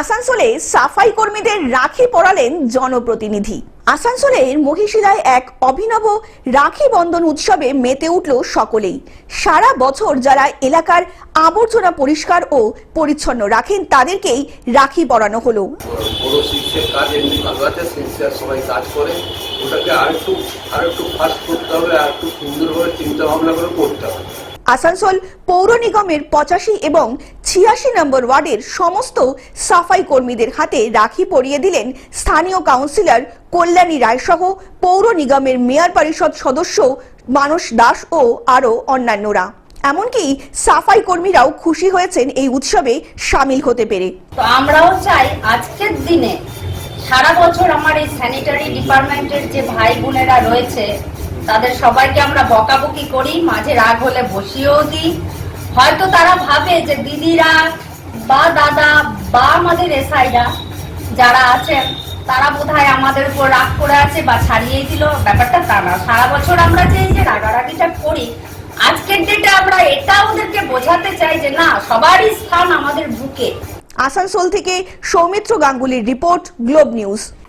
আসানসোলে সাফাই কর্মীদের রাখি পরালেন জনপ্রতিনিধি। আসানসোলের মহিশিলায় এক অভিনব রাখি বন্ধন উৎসবে মেতে উঠল সকলেই। সারা বছর যারা এলাকার আবর্জনা পরিষ্কার ও পরিচ্ছন্ন রাখেন, তাদেরকেই রাখি পরানো হলো। ফাস্ট করতে হবে সুন্দরভাবে চিন্তা ভাবনা করে করতে হবে। আসানসোল পৌর নিগমের পঁচাশি এবং ছিয়াশি নম্বর ওয়ার্ডের সমস্ত সাফাই কর্মীদের হাতে রাখি পরিয়ে দিলেন স্থানীয় কাউন্সিলর কল্যাণী রায় সহ পৌর নিগমের মেয়র পরিষদ সদস্য মানস দাস ও আরও অন্যান্যরা। এমনকি সাফাই কর্মীরাও খুশি হয়েছেন এই উৎসবে সামিল হতে পেরে। তো আমরাও চাই আজকের দিনে সারা বছর আমার এই স্যানিটারি ডিপার্টমেন্টের যে ভাই বোনেরা রয়েছে তাদের সবাইকে আমরা বকাবকি করি, মাঝে রাগ হলে বসিয়েও দিই। হয়তো তারা ভাবে যে দিদিরা বা দাদা বা আমাদের এসআইরা যারা আছেন, তারা বোধহয় আমাদের উপর রাগ করে আছে বা ছাড়িয়ে দিল। ব্যাপারটা তা না। সারা বছর আমরা যে এই যে রাগারাগিটা করি, আজকের ডেটে আমরা এটা ওদেরকে বোঝাতে চাই যে না, সবারই স্থান আমাদের বুকে। আসানসোল থেকে সৌমিত্র গাঙ্গুলির রিপোর্ট, গ্লোব নিউজ।